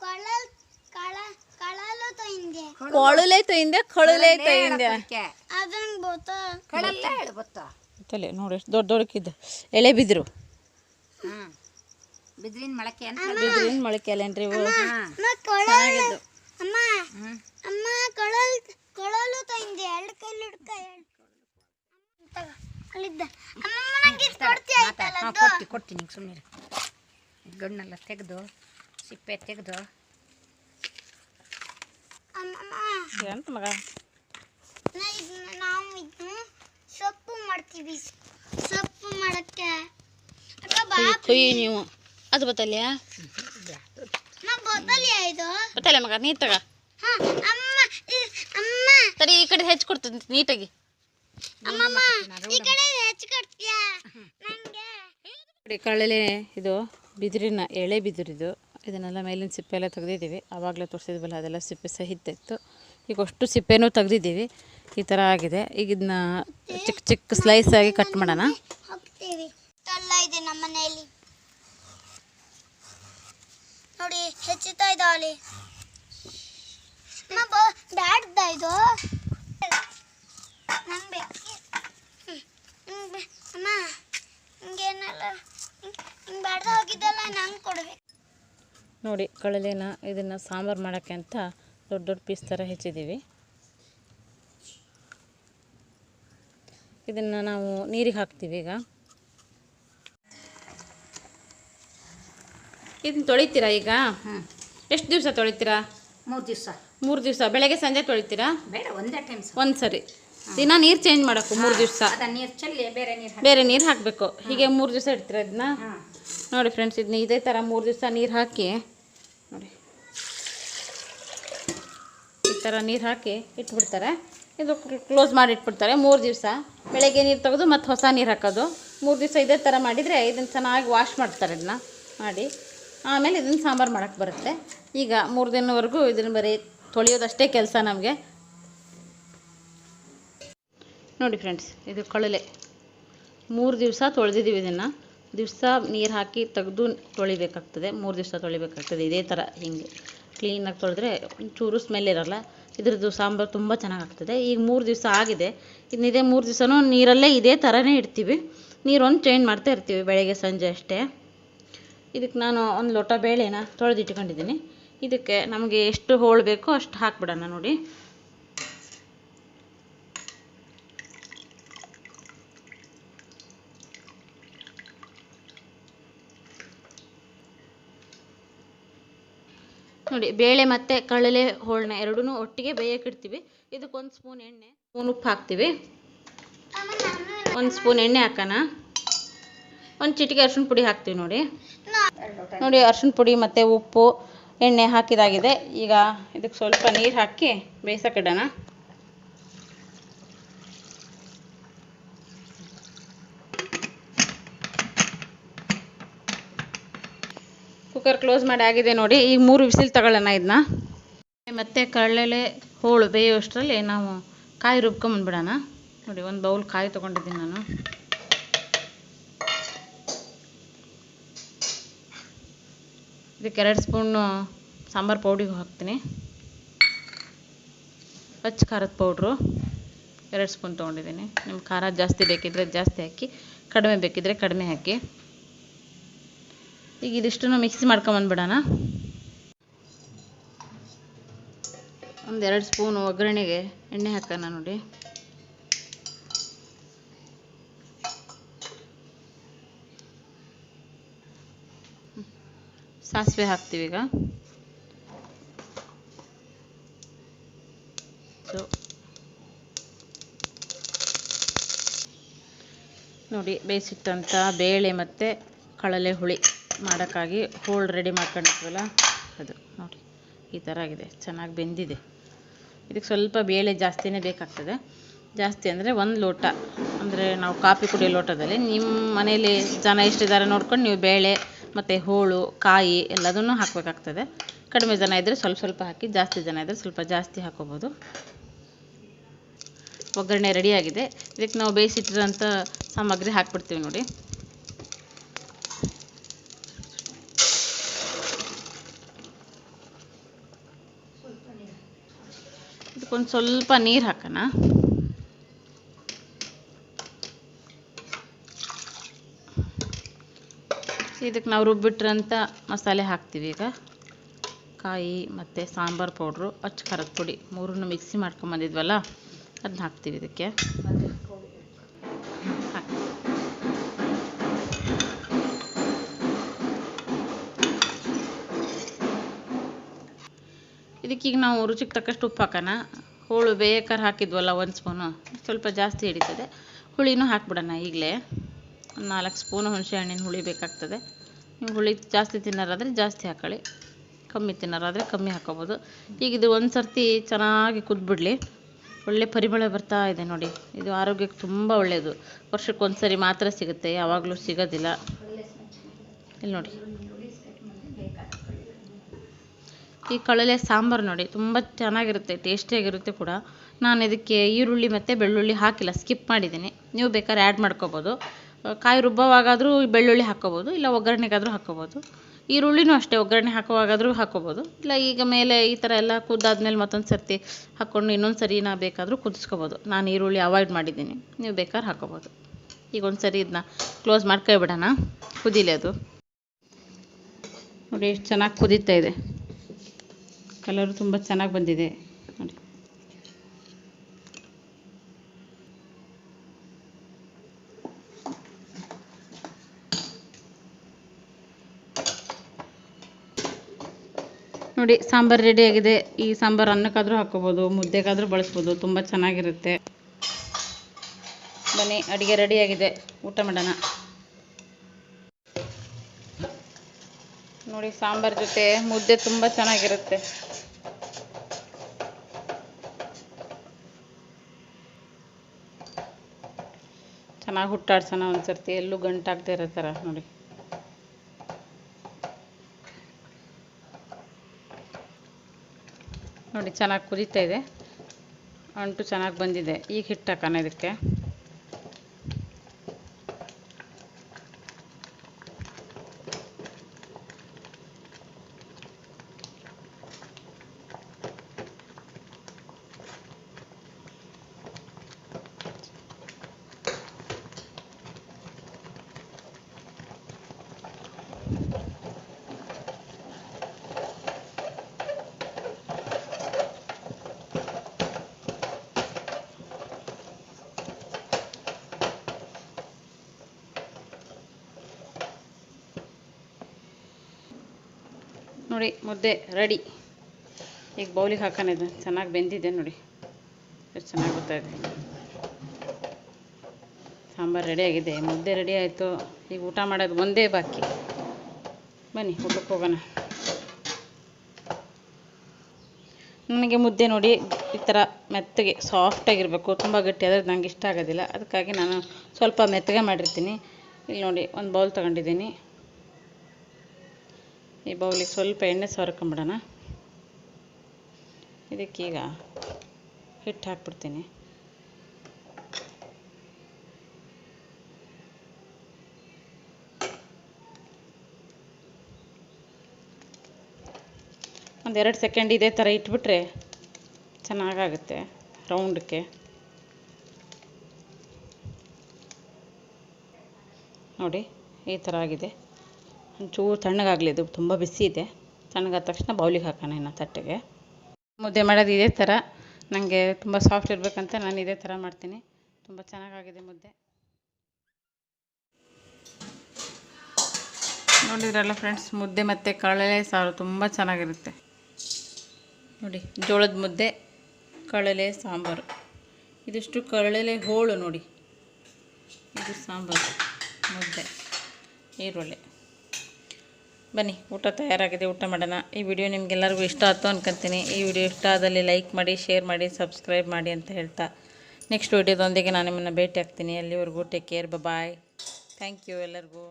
ಕೊಳಲ್ ಕಳ ಕಳಲು ತೊಂದೆ ಕೊಳಲೆ ತೊಯಿಂದೆ ಕಳಲೆ ತೊಯಿಂದೆ ಅದನ್ನ ಬೋತ ಕಳಲ್ಲ ಹೇಳು ಗೊತ್ತಾ? ತಲೆ ನೋಡಿ ಎಷ್ಟು ದೊಡ್ಡ ದೊಡ್ಡಕ್ಕಿದ್ದ ಎಳೆ ಬಿದ್ರು. ಬಿದ್ರಿನ ಮೊಳಕೆ ಅಂತ ಬಿದ್ರಿನ ಮೊಳಕೆ ಅಲ್ಲೇನ್ರಿ ಇವು? ಹಾಂ. ಅಮ್ಮ ಅಮ್ಮ ಅಮ್ಮ ಕೊಳಲ್ ಕೊಳಲು ತೊಂದೆ ಎರಡು ಕೈಲಿ ಹಿಡ್ಕ ಅಲ್ಲಿದ್ದ. ಕೊಡ್ತೀಯ ಆಯ್ತಲ್ಲ? ಕೊಡ್ತಿ ಕೊಡ್ತೀನಿ ನಿಂಗೆ ಸುಮ್ಮನೆ ಗಣ್ಣೆಲ್ಲ ತೆಗೆದು ಸಿಪ್ಪೆ ತೆಗೆದು. ಎಂತ ಮಗ? ನಾವು ಇದನ್ನ ಸೊಪ್ಪು ಮಾಡ್ತೀವಿ. ಸೊಪ್ಪು ಮಾಡಕ್ಕೆ. ಕೊಯ್ಯಿ ನೀವು. ಅದು ಬತ್ತಲ್ಯ? ಬತ್ತಲ್ಲ ಮಗ? ನೀ ತಗ ಸರಿ ಈ ಕಡೆ ಹೆಚ್ಚು ಕೊಡ್ತೀನಿ ನೀಟಾಗಿ. ನಂಗೆ. ಇದು ಬಿದಿರಿನ ಎಳೆ ಬಿದಿರಿದು. ಇದನ್ನೆಲ್ಲ ಮೇಲಿನ ಸಿಪ್ಪೆ ಎಲ್ಲ ತೆಗೆದಿದ್ದೀವಿ. ಆವಾಗಲೇ ತೋರಿಸಿದ್ವಲ್ಲ, ಅದೆಲ್ಲ ಸಿಪ್ಪೆ ಸಹ ಇತ್ತು ಈಗ ಅಷ್ಟು ಸಿಪ್ಪೆನೂ ತೆಗೆದಿದ್ದೀವಿ. ಈ ಥರ ಆಗಿದೆ. ಈಗ ಇದನ್ನ ಚಿಕ್ಕ ಚಿಕ್ಕ ಸ್ಲೈಸ್ ಆಗಿ ಕಟ್ ಮಾಡೋಣ. ನೋಡಿ, ಹೆಚ್ಚುತ್ತಾ ಬೋ ಬ್ಯಾಡ್ದ ಇದು? ನಂಗೆ. ಅಮ್ಮ ಹಿಂಗೇನಲ್ಲ ಹಿಂಗೆ ಬ್ಯಾಡ್ದ ಹೋಗಿದ್ದಲ್ಲ ನಂಗೆ ಕೊಡ್ಬೇಕು. ನೋಡಿ ಕಳಲೆನ ಇದನ್ನು ಸಾಂಬಾರು ಮಾಡೋಕ್ಕೆ ಅಂತ ದೊಡ್ಡ ದೊಡ್ಡ ಪೀಸ್ ಥರ ಹೆಚ್ಚಿದ್ದೀವಿ. ಇದನ್ನು ನಾವು ನೀರಿಗೆ ಹಾಕ್ತೀವಿ ಈಗ. ಇದನ್ನ ತೊಳಿತೀರಾ ಈಗ? ಎಷ್ಟು ದಿವಸ ತೊಳಿತೀರಾ? ಮೂರು ದಿವಸ. ಮೂರು ದಿವಸ. ಬೆಳಗ್ಗೆ ಸಂಜೆ ತೊಳಿತೀರಾ? ಬೇಡ ಒಂದೇ ಟೈಮ್ ಸರ್ ಒಂದು ಸರಿ ದಿನ ನೀರು ಚೇಂಜ್ ಮಾಡಬೇಕು ಮೂರು ದಿವಸ. ಬೇರೆ ನೀರು ಹಾಕ್ಬೇಕು. ಬೇರೆ ನೀರು ಹಾಕಬೇಕು. ಹೀಗೆ ಮೂರು ದಿವಸ ಇಡ್ತೀರಾ ಇದನ್ನ ನೋಡಿ ಫ್ರೆಂಡ್ಸ್ ಇದನ್ನ ಇದೇ ಥರ ಮೂರು ದಿವಸ ನೀರು ಹಾಕಿ ನೋಡಿ. ಈ ಥರ ನೀರು ಹಾಕಿ ಇಟ್ಬಿಡ್ತಾರೆ. ಇದು ಕ್ಲೋಸ್ ಮಾಡಿ ಇಟ್ಬಿಡ್ತಾರೆ ಮೂರು ದಿವಸ. ಬೆಳಗ್ಗೆ ನೀರು ತೆಗೆದು ಮತ್ತು ಹೊಸ ನೀರು ಹಾಕೋದು. ಮೂರು ದಿವಸ ಇದೇ ಥರ ಮಾಡಿದರೆ ಇದನ್ನು ಚೆನ್ನಾಗಿ ವಾಶ್ ಮಾಡ್ತಾರೆ ಇದನ್ನ ಮಾಡಿ. ಆಮೇಲೆ ಇದನ್ನು ಸಾಂಬಾರು ಮಾಡೋಕ್ಕೆ ಬರುತ್ತೆ. ಈಗ ಮೂರು ದಿನವರೆಗೂ ಇದನ್ನು ಬರೀ ತೊಳೆಯೋದಷ್ಟೇ ಕೆಲಸ ನಮಗೆ. ನೋಡಿ ಫ್ರೆಂಡ್ಸ್ ಇದು ಕಳಲೆ. ಮೂರು ದಿವಸ ತೊಳೆದಿದ್ದೀವಿ ಇದನ್ನು. ದಿವಸ ನೀರು ಹಾಕಿ ತೆಗೆದು ತೊಳಿಬೇಕಾಗ್ತದೆ. ಮೂರು ದಿವಸ ತೊಳಿಬೇಕಾಗ್ತದೆ ಇದೇ ಥರ ಹಿಂಗೆ. ಕ್ಲೀನಾಗಿ ತೊಳೆದ್ರೆ ಒಂಚೂರು ಸ್ಮೆಲ್ ಇರಲ್ಲ. ಇದ್ರದ್ದು ಸಾಂಬಾರು ತುಂಬ ಚೆನ್ನಾಗಾಗ್ತದೆ. ಈಗ ಮೂರು ದಿವಸ ಆಗಿದೆ. ಇನ್ನು ಇದೇ ಮೂರು ದಿವಸನೂ ನೀರಲ್ಲೇ ಇದೇ ಥರನೇ ಇಡ್ತೀವಿ. ನೀರೊಂದು ಚೇಂಜ್ ಮಾಡ್ತಾ ಇರ್ತೀವಿ ಬೆಳಗ್ಗೆ, ಸಂಜೆ ಅಷ್ಟೇ. ಇದಕ್ಕೆ ನಾನು ಒಂದು ಲೋಟ ಬೇಳೆನ ತೊಳೆದಿಟ್ಕೊಂಡಿದ್ದೀನಿ. ಇದಕ್ಕೆ ನಮಗೆ ಎಷ್ಟು ಹೋಳು ಬೇಕೋ ಅಷ್ಟು ಹಾಕ್ಬಿಡೋಣ ನೋಡಿ. ನೋಡಿ, ಬೇಳೆ ಮತ್ತು ಕಡಲೆ ಹೋಳನ್ನ ಎರಡೂ ಒಟ್ಟಿಗೆ ಬೇಯಕ್ಕೆ ಇಡ್ತೀವಿ. ಇದಕ್ಕೊಂದು ಸ್ಪೂನ್ ಎಣ್ಣೆ ಸ್ಪೂನ್ ಉಪ್ಪು ಹಾಕ್ತೀವಿ. ಒಂದು ಸ್ಪೂನ್ ಎಣ್ಣೆ ಹಾಕೋಣ. ಒಂದು ಚಿಟಿಕೆ ಅರ್ಶಿಣ ಪುಡಿ ಹಾಕ್ತೀವಿ ನೋಡಿ. ನೋಡಿ ಅರ್ಶಿಣ ಪುಡಿ ಮತ್ತು ಉಪ್ಪು, ಎಣ್ಣೆ ಹಾಕಿದಾಗಿದೆ. ಈಗ ಇದಕ್ಕೆ ಸ್ವಲ್ಪ ನೀರು ಹಾಕಿ ಬೇಯಿಸಕ್ಕಿಡೋಣ ಕುಕ್ಕರ್ ಕ್ಲೋಸ್ ಮಾಡಿ ಆಗಿದೆ ನೋಡಿ. ಈಗ ಮೂರು ವಿಸಿಲ್ ತಗೊಳ್ಳೋಣ ಇದನ್ನ ಮತ್ತೆ ಕಡಲೆ ಹೋಳು ಬೇಯುವಷ್ಟರಲ್ಲಿ ನಾವು ಕಾಯಿ ರುಬ್ಕೊಂಬಂದ್ಬಿಡೋಣ ನೋಡಿ, ಒಂದು ಬೌಲ್ ಕಾಯಿ ತೊಗೊಂಡಿದ್ದೀನಿ ನಾನು. ಇದಕ್ಕೆ ಎರಡು ಸ್ಪೂನು ಸಾಂಬಾರು ಪೌಡಿಗೆ ಹಾಕ್ತೀನಿ. ಹಚ್ಚ ಖಾರದ ಪೌಡ್ರು ಎರಡು ಸ್ಪೂನ್ ತೊಗೊಂಡಿದ್ದೀನಿ. ನಿಮ್ಗೆ ಖಾರ ಜಾಸ್ತಿ ಬೇಕಿದ್ರೆ ಜಾಸ್ತಿ ಹಾಕಿ, ಕಡಿಮೆ ಬೇಕಿದ್ರೆ ಕಡಿಮೆ ಹಾಕಿ. ಈಗ ಇದಿಷ್ಟನ್ನು ಮಿಕ್ಸಿ ಮಾಡ್ಕೊಂಬಂದ್ಬಿಡೋಣ. ಒಂದೆರಡು ಸ್ಪೂನ್ ಒಗ್ಗರಣೆಗೆ ಎಣ್ಣೆ ಹಾಕೋಣ ನೋಡಿ. ಸಾಸಿವೆ ಹಾಕ್ತೀವಿ ಈಗ. ಸೊ ನೋಡಿ ಬೇಯಿಸಿಟ್ಟಂಥ ಬೇಳೆ ಮತ್ತು ಕಳಲೆ ಹುಳಿ ಮಾಡೋಕ್ಕಾಗಿ ಹೋಳು ರೆಡಿ ಮಾಡ್ಕೊಂಡಿರ್ತೀವಲ್ಲ ಅದು ನೋಡಿ, ಈ ಥರ ಆಗಿದೆ. ಚೆನ್ನಾಗಿ ಬೆಂದಿದೆ. ಇದಕ್ಕೆ ಸ್ವಲ್ಪ ಬೇಳೆ ಜಾಸ್ತಿನೇ ಬೇಕಾಗ್ತದೆ. ಜಾಸ್ತಿ ಅಂದರೆ ಒಂದು ಲೋಟ. ಅಂದರೆ ನಾವು ಕಾಫಿ ಕುಡಿಯೋ ಲೋಟದಲ್ಲಿ ನಿಮ್ಮ ಮನೇಲಿ ಜನ ಎಷ್ಟಿದ್ದಾರೆ ನೋಡ್ಕೊಂಡು ನೀವು ಬೇಳೆ ಮತ್ತು ಹೋಳು, ಕಾಯಿ ಎಲ್ಲದನ್ನು ಹಾಕಬೇಕಾಗ್ತದೆ. ಕಡಿಮೆ ಜನ ಇದ್ದರೆ ಸ್ವಲ್ಪ ಸ್ವಲ್ಪ ಹಾಕಿ, ಜಾಸ್ತಿ ಜನ ಇದ್ದರೆ ಸ್ವಲ್ಪ ಜಾಸ್ತಿ ಹಾಕೋಬೋದು. ಒಗ್ಗರಣೆ ರೆಡಿಯಾಗಿದೆ ಇದಕ್ಕೆ ನಾವು ಬೇಯಿಸಿಟ್ಟಿರೋಂಥ ಸಾಮಗ್ರಿ ಹಾಕ್ಬಿಡ್ತೀವಿ ನೋಡಿ. ಒಂದು ಸ್ವಲ್ಪ ನೀರು ಹಾಕೋಣ. ಇದಕ್ಕೆ ನಾವು ರುಬ್ಬಿಟ್ರಂತ ಮಸಾಲೆ ಹಾಕ್ತೀವಿ ಈಗ. ಕಾಯಿ ಮತ್ತು ಸಾಂಬಾರು ಪೌಡ್ರು, ಅಚ್ಚ ಖಾರದ ಪುಡಿ ಮೂರನ್ನು ಮಿಕ್ಸಿ ಮಾಡ್ಕೊಂಬಂದಿದ್ವಲ್ಲ ಅದನ್ನ ಹಾಕ್ತೀವಿ ಇದಕ್ಕೆ. ಇದಕ್ಕೀಗ ನಾವು ರುಚಿಗೆ ತಕ್ಕಷ್ಟು ಉಪ್ಪು ಹಾಕೋಣ. ಹೋಳು ಬೇಕಾದ್ರೆ ಹಾಕಿದ್ವಲ್ಲ ಒಂದು ಸ್ಪೂನು ಸ್ವಲ್ಪ ಜಾಸ್ತಿ ಹಿಡಿತದೆ. ಹುಳಿನೂ ಹಾಕ್ಬಿಡೋಣ ಈಗಲೇ. ಒಂದು ನಾಲ್ಕು ಸ್ಪೂನು ಹುಣಸೆ ಹಣ್ಣಿನ ಹುಳಿ ಬೇಕಾಗ್ತದೆ. ನೀವು ಹುಳಿ ಜಾಸ್ತಿ ತಿನ್ನೋರಾದರೆ ಜಾಸ್ತಿ ಹಾಕೊಳ್ಳಿ. ಕಮ್ಮಿ ತಿನ್ನೋರಾದರೆ ಕಮ್ಮಿ ಹಾಕೋಬೋದು. ಈಗ ಇದು ಒಂದು ಸರ್ತಿ ಚೆನ್ನಾಗಿ ಕುದ್ಬಿಡ್ಲಿ. ಒಳ್ಳೆ ಪರಿಮಳ ಬರ್ತಾ ಇದೆ ನೋಡಿ. ಇದು ಆರೋಗ್ಯಕ್ಕೆ ತುಂಬ ಒಳ್ಳೆಯದು ವರ್ಷಕ್ಕೆ ಒಂದು ಸರಿ ಮಾತ್ರ ಸಿಗುತ್ತೆ. ಯಾವಾಗಲೂ ಸಿಗೋದಿಲ್ಲ. ಇಲ್ಲಿ ನೋಡಿ. ಈ ಕಳಲೆ ಸಾಂಬಾರು ನೋಡಿ, ತುಂಬ ಚೆನ್ನಾಗಿರುತ್ತೆ, ಟೇಸ್ಟಿಯಾಗಿರುತ್ತೆ ಕೂಡ. ನಾನು ಇದಕ್ಕೆ ಈರುಳ್ಳಿ ಮತ್ತು ಬೆಳ್ಳುಳ್ಳಿ ಹಾಕಿಲ್ಲ ಸ್ಕಿಪ್ ಮಾಡಿದ್ದೀನಿ. ನೀವು ಬೇಕಾದ್ರೆ ಆ್ಯಡ್ ಮಾಡ್ಕೋಬೋದು. ಕಾಯಿ ರುಬ್ಬವಾಗಾದರೂ ಬೆಳ್ಳುಳ್ಳಿ ಹಾಕ್ಕೋಬೋದು, ಇಲ್ಲ ಒಗ್ಗರಣೆಗಾದರೂ ಹಾಕ್ಕೋಬೋದು. ಈರುಳ್ಳಿನೂ ಅಷ್ಟೇ, ಒಗ್ಗರಣೆ ಹಾಕುವಾಗಾದರೂ ಹಾಕ್ಕೋಬೋದು. ಇಲ್ಲ, ಈಗ ಮೇಲೆ ಈ ಥರ ಎಲ್ಲ ಕುದ್ದಾದ್ಮೇಲೆ ಮತ್ತೊಂದು ಸರ್ತಿ ಹಾಕ್ಕೊಂಡು ಇನ್ನೊಂದು ಸರಿ ನಾ ಬೇಕಾದರೂ ಕುದಿಸ್ಕೋಬೋದು. ನಾನು ಈರುಳ್ಳಿ ಅವಾಯ್ಡ್ ಮಾಡಿದ್ದೀನಿ. ನೀವು ಬೇಕಾದ್ರೆ ಹಾಕ್ಕೋಬೋದು. ಈಗ ಒಂದು ಸರಿ ಇದನ್ನ ಕ್ಲೋಸ್ ಮಾಡ್ಕೊಬಿಡೋಣ. ಕುದೀಲಿ ಅದು. ನೋಡಿ, ಎಷ್ಟು ಚೆನ್ನಾಗಿ ಕುದೀತಾ ಇದೆ. ಕಲರು ತುಂಬ ಚೆನ್ನಾಗಿ ಬಂದಿದೆ. ನೋಡಿ. ನೋಡಿ, ಸಾಂಬಾರು ಆಗಿದೆ. ಈ ಸಾಂಬಾರು ಅನ್ನಕ್ಕಾದರೂ ಹಾಕೋಬೋದು ಮುದ್ದೆಗಾದರೂ ಬಳಸ್ಬೋದು, ತುಂಬ ಚೆನ್ನಾಗಿರುತ್ತೆ. ಬನ್ನಿ, ಅಡುಗೆ ರೆಡಿಯಾಗಿದೆ ಊಟ ಮಾಡೋಣ. ನೋಡಿ, ಸಾಂಬಾರ್ ಜೊತೆ ಮುದ್ದೆ ತುಂಬ ಚೆನ್ನಾಗಿರುತ್ತೆ. ಚೆನ್ನಾಗಿ ಹುಟ್ಟಾಡ್ಸೋಣ ಒಂದ್ಸರ್ತಿ. ಎಲ್ಲೂ ಗಂಟಾಗದೆ ಇರೋ ಥರ ನೋಡಿ. ನೋಡಿ, ಚೆನ್ನಾಗಿ ಕುದೀತಾ ಇದೆ. ಅಂಟು ಚೆನ್ನಾಗಿ ಬಂದಿದೆ. ಈಗ ಹಿಟ್ಟು ಹಾಕೋಣ ಇದಕ್ಕೆ. ನೋಡಿ, ಮುದ್ದೆ ರೆಡಿ ಈಗ ಬೌಲಿಗೆ ಹಾಕೋಣ ಚೆನ್ನಾಗಿ ಬೆಂದಿದೆ ನೋಡಿ. ಎಷ್ಟು ಚೆನ್ನಾಗಿ ಗೊತ್ತಾಯಿದೆ ಸಾಂಬಾರು ರೆಡಿಯಾಗಿದೆ ಮುದ್ದೆ ರೆಡಿ ಆಯಿತು. ಈಗ ಊಟ ಮಾಡೋದು ಒಂದೇ ಬಾಕಿ. ಬನ್ನಿ, ಊಟಕ್ಕೆ ಹೋಗೋಣ. ನನಗೆ ಮುದ್ದೆ ನೋಡಿ ಈ ಥರ ಮೆತ್ತಗೆ ಸಾಫ್ಟಾಗಿರಬೇಕು ತುಂಬ ಗಟ್ಟಿ, ಆದರೆ ನಂಗೆ ಇಷ್ಟ ಆಗೋದಿಲ್ಲ. ಅದಕ್ಕಾಗಿ ನಾನು ಸ್ವಲ್ಪ ಮೆತ್ತಗೆ ಮಾಡಿರ್ತೀನಿ. ಇಲ್ಲಿ ನೋಡಿ, ಒಂದು ಬೌಲ್ ತೊಗೊಂಡಿದ್ದೀನಿ. ಈ ಬೌಲಿಗೆ ಸ್ವಲ್ಪ ಎಣ್ಣೆ ಸವರ್ಕೊಂಬಿಡೋಣ ಇದಕ್ಕೀಗ ಹಿಟ್ಟು ಹಾಕ್ಬಿಡ್ತೀನಿ. ಒಂದೆರಡು ಸೆಕೆಂಡ್ ಇದೇ ಥರ ಇಟ್ಬಿಟ್ರೆ ಚೆನ್ನಾಗಾಗುತ್ತೆ ರೌಂಡಕ್ಕೆ ನೋಡಿ, ಈ ಥರ ಆಗಿದೆ. ಒಂಚೂರು ತಣ್ಣಗಾಗಲಿ ಇದು ತುಂಬ ಬಿಸಿ ಇದೆ. ತಣ್ಣಗಾದ ತಕ್ಷಣ ಬೌಲಿಗೆ ಹಾಕೋಣ ಇನ್ನು ತಟ್ಟೆಗೆ. ಮುದ್ದೆ ಮಾಡೋದು ಇದೇ ಥರ. ನನಗೆ ತುಂಬ ಸಾಫ್ಟ್ ಇರಬೇಕಂತ ನಾನು ಇದೇ ಥರ ಮಾಡ್ತೀನಿ. ತುಂಬ ಚೆನ್ನಾಗಾಗಿದೆ ಮುದ್ದೆ. ನೋಡಿದ್ರಲ್ಲ ಫ್ರೆಂಡ್ಸ್ ಮುದ್ದೆ ಮತ್ತು ಕಳಲೆ ಸಾರು ತುಂಬ ಚೆನ್ನಾಗಿರುತ್ತೆ. ನೋಡಿ, ಜೋಳದ ಮುದ್ದೆ ಕಳಲೆ ಸಾಂಬಾರು. ಇದಿಷ್ಟು ಕಳಲೆ ಹೋಳು ನೋಡಿ. ಇದು ಸಾಂಬಾರು, ಮುದ್ದೆ, ಈರುಳ್ಳಿ. ಬನ್ನಿ, ಊಟ ತಯಾರಾಗಿದೆ, ಊಟ ಮಾಡೋಣ. ಈ ವಿಡಿಯೋ ನಿಮಗೆಲ್ಲರಿಗೂ ಇಷ್ಟ ಆಯ್ತು ಅನ್ಕೊತೀನಿ. ಈ ವಿಡಿಯೋ ಇಷ್ಟ ಆದಲ್ಲಿ ಲೈಕ್ ಮಾಡಿ, ಶೇರ್ ಮಾಡಿ, ಸಬ್ಸ್ಕ್ರೈಬ್ ಮಾಡಿ ಅಂತ ಹೇಳ್ತಾ. ನೆಕ್ಸ್ಟ್ ವಿಡಿಯೋದೊಂದಿಗೆ ನಾನು ನಿಮ್ಮನ್ನು ಭೇಟಿ ಆಗ್ತೀನಿ. ಅಲ್ಲಿವರೆಗೂ take care bye thank you ಎಲ್ಲರಿಗೂ.